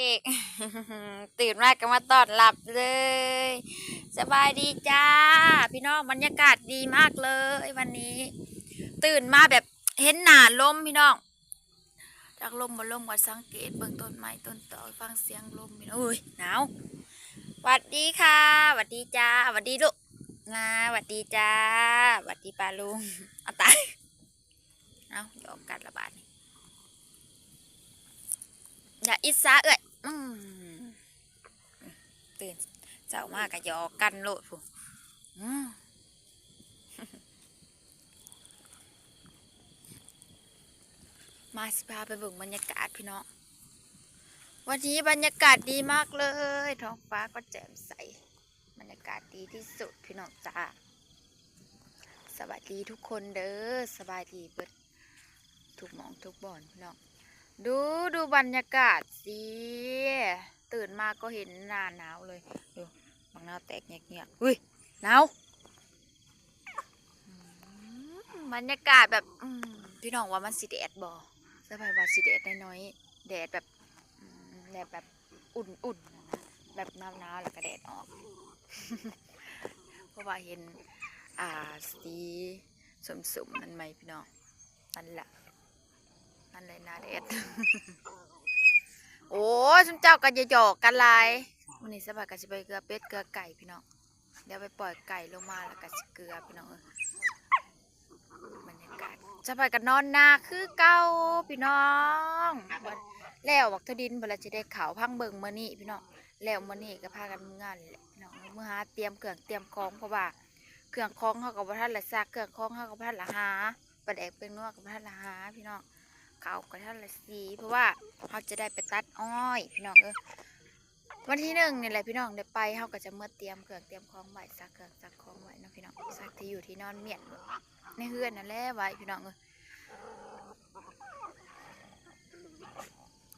เด็กตื่นมากก็มาตอนรับเลย สบายดีจ้า พี่น้องบรรยากาศดีมากเลยวันนี้ ตื่นมาแบบเห็นหนาลมพี่น้องจากลมมาลมก็สังเกตเบื้องต้นไม้ต้นต่อฟังเสียงลมพี่น้องอุ้ยหนาวหวัดดีค่ะหวัดดีจ้าหวัดดีลูกนะหวัดดีจ้าหวัดดีปลาลุงเอาตายเอาหยอกกันละบาดนี้อย่าอิสาเอ้ย ตื่นเจ้ามากกะยอกันโลดผู้มาสิพาไปเบิ่งบรรยากาศพี่น้องวันนี้บรรยากาศดีมากเลย ท้องฟ้าก็แจ่มใส บรรยากาศดีที่สุดพี่น้องจ้าสวัสดีทุกคนเด้อสบายดีเบิดทุกหมองทุกบ่อนพี่น้องดูดูบรรยากาศ สิตื่นมาก็เห็นหน้าหนาวเลยดูบางหน้าแตกเงียบๆอุ้ยหนาวมบรรยากาศแบบพี่น้องว่ามันสิแดดบ่สบายว่าสิแดดน้อยๆแดดแบบแดดแบบอุ่นๆนะนแบบหนาวๆแล้วก็แดดออก เพราะว่าเห็นอ่าสีสมๆนั่นไหมพี่น้องนั่นแหละนั่นเลยนาเด็ด โอ้ชุนเจ้ากันจะหยอกกันลายวันนี้สบายกันจะไปเกลือเป็ดเกลือไก่พี่น้องเดี๋ยวไปปล่อยไก่ลงมาแล้วก็สิเกลือพี่น้องบรรยากาศสบายกันนอนนาคือเก่าพี่น้องแล้ววักทดินเวลาจะได้ขาวพังเบิงมื่อนี้พี่น้องแล้วมื่อนี้ก็พากันงานแหละพี่น้องเมื่อหาเตรียมเครื่องเตรียมของเพราะว่าเครื่องของเขากับพระท่านละซักเครื่องของเขากับพระท่านละหาประแดกเป็นนัวกับพระท่านละหาพี่น้อง เขาก็ท่านละสีเพราะว่าเขาจะได้ไปตัดอ้อย พี่น้องเออวันที่หนึ่งนี่แหละพี่น้องได้ไปเขาก็จะเมื่อเตรียมเครื่องเตรียมของไหวซักเครื่องซักของไหว้เนะพี่น้องซักที่อยู่ที่นอนเมียนในเฮือนนั่นแหละไว้พี่น้องเออ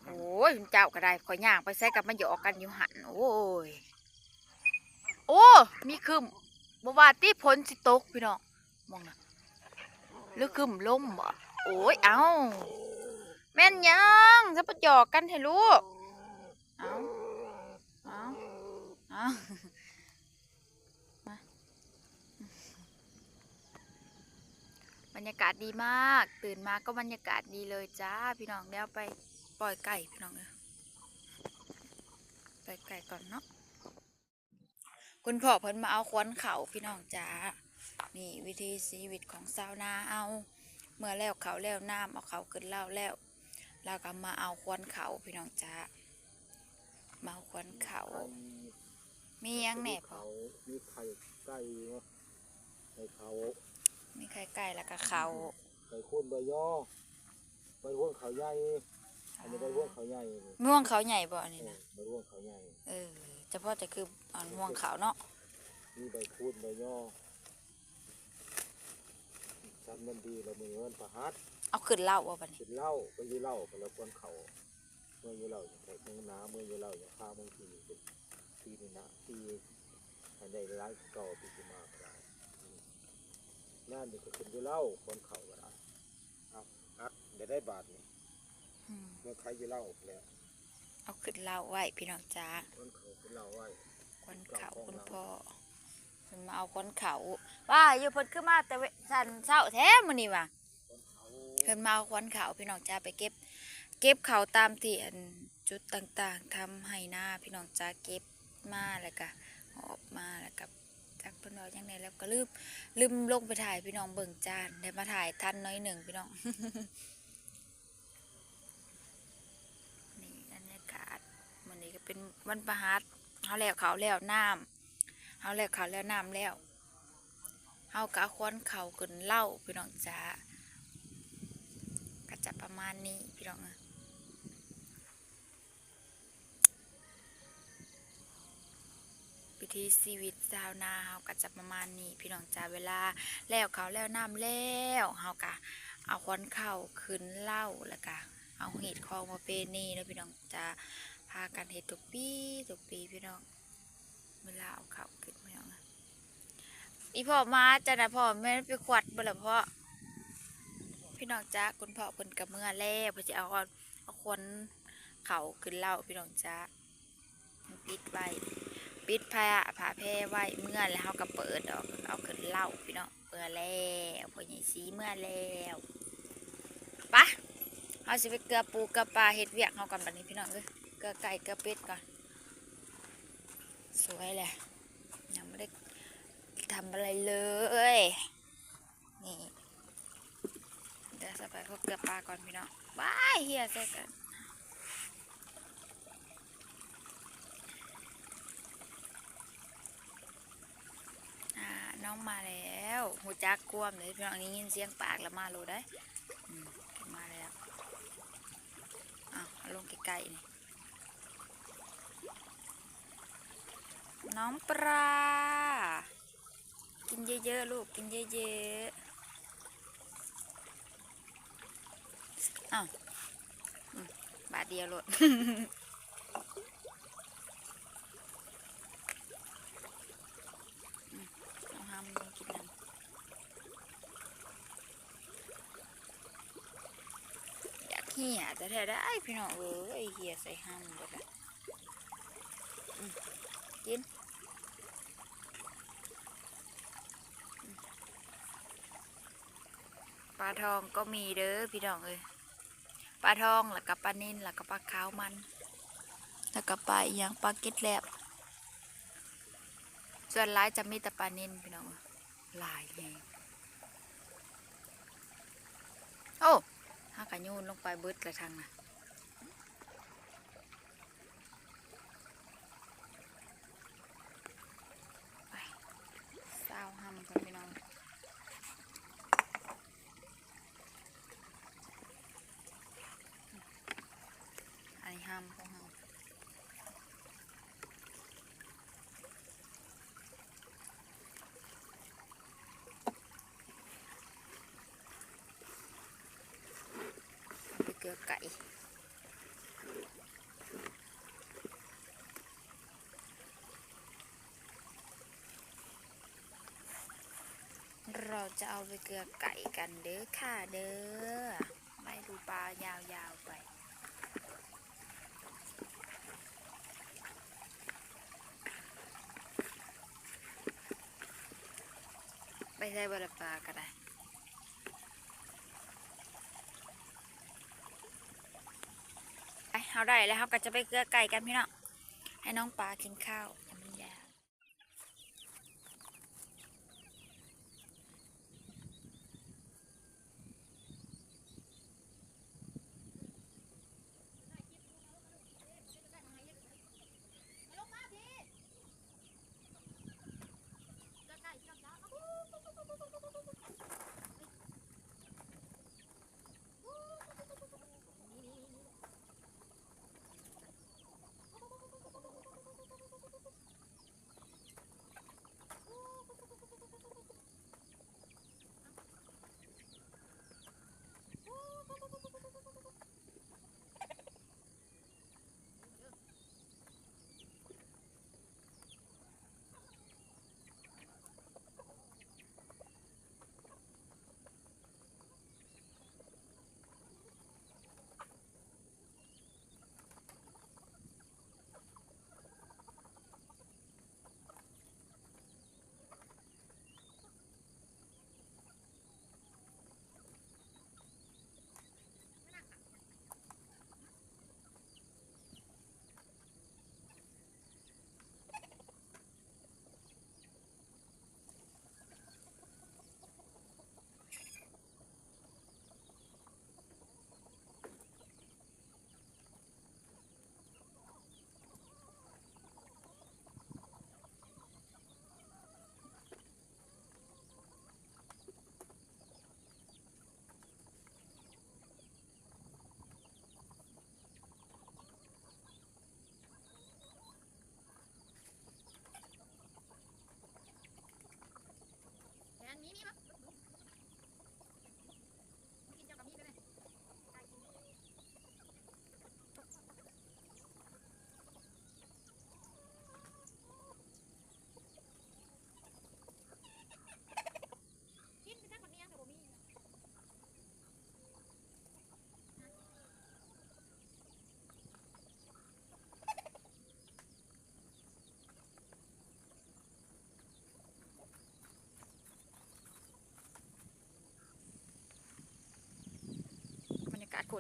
โอ้ยเจ้าก็ได้ขอย่างไปใส่กับมาหยอกกันอยู่หันโอ้ยโอ้ มีคืมบว่าตีผลสิตกพี่น้องมองนะหรือคืมล่มบ่โอ้ย เอ้า แม่นยังจะไประจอกกันให้ลูก เอาเอาเอามาบรรยากาศดีมาก ตื่นมาก็บรรยากาศดีเลยจ้า พี่น้องเดี๋ยวไปปล่อยไก่พี่น้องเออปล่อยไก่ก่อนเนาะ คุณพ่อเพิ่นมาเอาควนเขาพี่น้องจ้า นี่วิธีชีวิตของชาวนาเอา เมื่อแล้วเขาแล้วน้ำเอาเขาขึ้นเล่าแล้ว แล้วก็มาเอาควนเขาพี่น้องจ้ามาเอาควนเขา มีหยังแหน่พอเขามีไข่ไก่เนาะไข่เขามีไข่ไก่แล้วก็เขาไข่ข้นใบย่อใบร่วงเขาใหญ่อันนี้ใบร่วงเขาใหญ่นี่ม่วงเขาใหญ่บ่อันเอนี้อนะใบร่วงเขาใหญ่เออเฉพาะจะคืออ่อนม่วงขาวเนาะมีใบคูดใบย่อจำมันดีเรามือมันประหัด เอาขึ้นเหล่าว่าบัดนี้กินเหล้าไปยีเหล้าไปแล้วควนเขาเมื่อยีเหล้าอย่างไรเมื่อน้ำเมื่อยีเหล้าอย่างข้าวบางทีเป็นทีนี่นะทีอันใดร้ายเก่าปีที่มาก็ได้อืมนั่นนี่ก็เป็นยีเหล้าควนเขาก็ได้เอาอัดเดี๋ยวได้บาทนี่อืมเมื่อใครยีเหล้าแล้วเอาขึ้นเหล่าไว้พี่น้องจ้าคนเขาเป็นเราไว้ควนเขาคุณพ่อเพิ่นมาเอาควนเขาว่าอยู่เพิ่นขึ้นมาแต่เวสันเช้าแท้มื้อนี้ว่ะคน เขาเพิ่นมาควันเขาวพี่น้องจ้าไปเก็บ เก็บเขาตามที่อันจุดต่างๆทำให้หน้าพี่น้องจ้าเก็บมาแล้วก็หอบมาแล้วก็จักเพิ่นเอาจังไดแล้วก็ลืมลืมลงไปถ่ายพี่น้องเบิ่งจานได้มาถ่ายทันน้อยหนึ่งพี่น้องนี่บรรยากาศวันนี้ก็เป็นวันประหัสเฮาแล้วเขาแล้วน้ำเฮาแล้วเขาแล้วน้ำแล้วเฮากะควนเขาขึ้นเล่าพี่น้องจ้า มาณนี้พี่น้องอะวิธีชีวิตชาวนาเฮาก็จะประมาณนี้ พี่น้องจ้าเวลาแล้วเขาแล้วน้ำแล้วเฮาก็เอาควันเข้าขึ้นเหล้าแล้วก็เอาเห็ดคองมาเป็นนี่แล้วพี่น้องจะพากันเห็ดทุกปีทุกปีพี่น้องเวลาเอาเข้าขึ้นพี่น้องเอ้ยอีพ่อมาจะนะพ่อแม่ไปขวัดบ่ละพ่อ พี่น้องจ้าคุณพ่อเพิ่นกับเมื่อแล้วเพิ่นจะเอาเอาคนเขาขึ้นเล่าพี่น้องจ้าปิดไว้ปิดผ้าผ้าแพร่ไว้เมื่อแล้วเขาก็เปิดออกเอาขึ้นเล่าพี่น้องเปิดแล้วพอใหญ่สีเมื่อแล้วปะเขาสิไปเกลือปูเกลือปลาเห็ดเวียกเขาก่อนบัดนี้พี่น้องเอ้ยเกลือไก่เกลือเป็ดก่อนสวยแหละยังไม่ได้ทำอะไรเลยนี่ ดี๋ยวจะไปพบเกลือปลาก่อนพี่น้องบายเฮียเสร็กันน้องมาแล้วหูจักกวมเลยพี่น้องได้ยินเสียงปากแล้วมาโลได้มาแล้วอ้าวลงใกล้ๆนี่น้องปลากินเยอะๆลูกกินเยอะๆ อ้าวบาทเดียวโลดเอาห้ามมันกินน้ำอยากเหี้ยแต่แท้ได้พี่น้องเอ้ยเหี้ยใส่ห้ามหมดละอืมกินปลาทองก็มีเด้อพี่น้องเอ้ย ปลาทองแล้วก็ปลานิ่นแล้วก็ปลาขาวมัน แล้วก็ปลาอีหยังปลาเก็ดแลบส่วนร้ายจะมีแต่ปลานิ่นพี่น้องหลายแฮงโอ้ห้ากระยูนลงไปเบิดละทางน่ะไปเศร้าห้ำกันพี่น้อง อันนี้ห้ามของเราเอไปเกลือไก่เราจะเอาไปเกลือไก่กันเด้อค่ะเด้อ ไม่ดูปลายาวๆไป ไปใส่บละปลาก็ได้ ไป เอาได้แล้วเฮาก็จะไปเกลือไก่กันพี่น้องให้น้องปลากินข้าว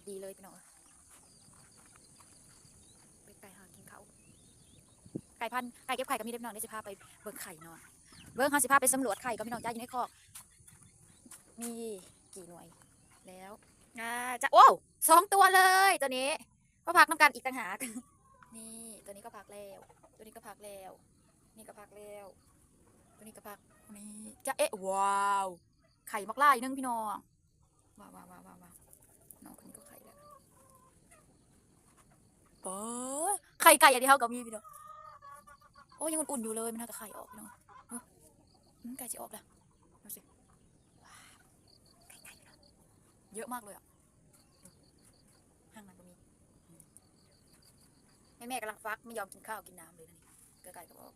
ตรดีเลยพี่น้องเป็ดไก่หากินเขาไก่พันธ์ไก่เก็บไข่ก็มีเด็กน้องเดี๋ยวจะพาไปเบิ่งไข่เนาะเบิ่งเขาสิพาไปสำรวจไข่ก็พี่น้องจ้าอยู่ในคอกมีกี่หน่วยแล้วอ่าจะโอ้สองตัวเลยตัวนี้ก็พักน้ำกันอีกต่างหากนี่ตัวนี้ก็พักแล้ว ตัวนี้ก็พักแล้ว นี่ก็พักแล้ว ตัวนี้ก็พักนี่จะเอ๊ะว้าว ไข่มักล่าอีกนึงพี่น้องว้าวว้าวว้าวว้าวว้าวน้องคนนี้ก็ไข่แล้ว โอ้ยไข่ไก่อย่างที่เขากับมีพี่น้องโอ้ยยังอุ่นๆอยู่เลยมันน่าจะไข่ออกพี่น้องไก่จะออกแล้วดูสิไก่ไก่พี่น้องเยอะมากเลยอะห้างนั้นก็มีแม่แม่กำลังฟักไม่ยอมกินข้าวกินน้ำเลยนะนี่ก็ไก่ก็บอก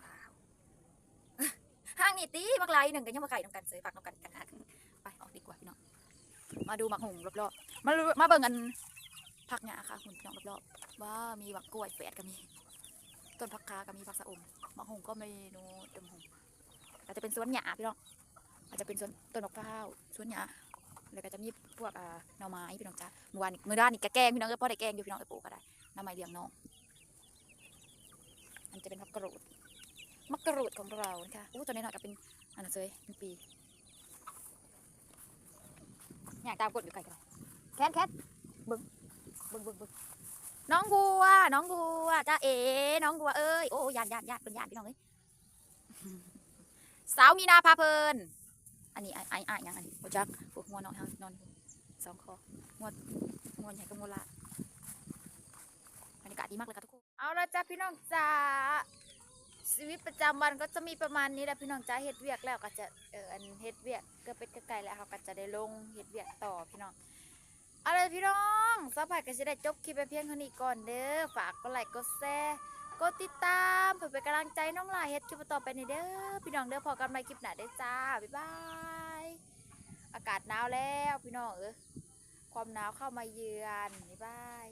ว้าวห้างนี่ตีมักไลหนึ่งกันยังมาไก่น้ำกันเสยปักน้ำกันกันไปออกดีกว่าพี่น้องมาดูหมักหงรอบๆมามาเบิ่งกัน ผักหญ้าค่ะคุณพี่น้องรอบๆว่ามีหมักกล้วยแฝดก็มีต้นผักคาก็มีผักสะอมมักหงก็มีนูดมหงอาจจะเป็นสวนหญ้าพี่น้องอาจจะเป็นสวนต้นมะพร้าวสวนหญ้าแล้วก็จะมีพวกอ่าหน่อไม้พี่น้องจ้าเมื่อวานนี้มื่อด้านนี่กแกงพี่น้องก็พอได้แกงอยู่พี่น้องไปปลูกก็ได้หน้ำไม้เลี้ยงน้องอันจะเป็นผักกรูดมะกรูดของเรานะคะอู้ตัวนี้หน่อยก็เป็นอันนั้นเลยเป็นปีอยากตามกดอยู่ไกลกันแคทแคทบึ้งเบึงเบึงเบึง น้องบัว น้องบัวจ้าเอ๋น้องบัวเอ้ยโอ้ยานยานยานเป็นยานพี่น้องเอ้ยสาวมีนาพาเพลิน อันนี้ไอ้ไอ้ไอ้ยังอันนี้โอ้จักพวกมัวนอนทางนอนสองคอมัวมัวใหญ่กับมัวละบรรยากาศดีมากเลยค่ะทุกคนเอาละจ้าพี่น้องจ้าชีวิตประจำวันก็จะมีประมาณนี้แหละพี่น้องจ้าเฮ็ดเวียกแล้วก็จะเอออันเฮ็ดเวียกก็เป็นไกลๆแล้วเขาก็จะได้ลงเฮ็ดเวียกต่อพี่น้อง เอาละพี่น้องสบายก็จะได้จบคลิปไปเพียงเท่านี้ก่อนเด้อ ฝากกดไลค์กดแชร์กดติดตามเพื่อเป็นกำลังใจน้องลายเฮ็ดคลิปต่อไปในเด้อ พี่น้องเด้อพอกันใหม่คลิปหน้าเด้อจ้า บ๊ายบาย อากาศหนาวแล้วพี่น้องเออความหนาวเข้ามาเยือน บ๊ายบาย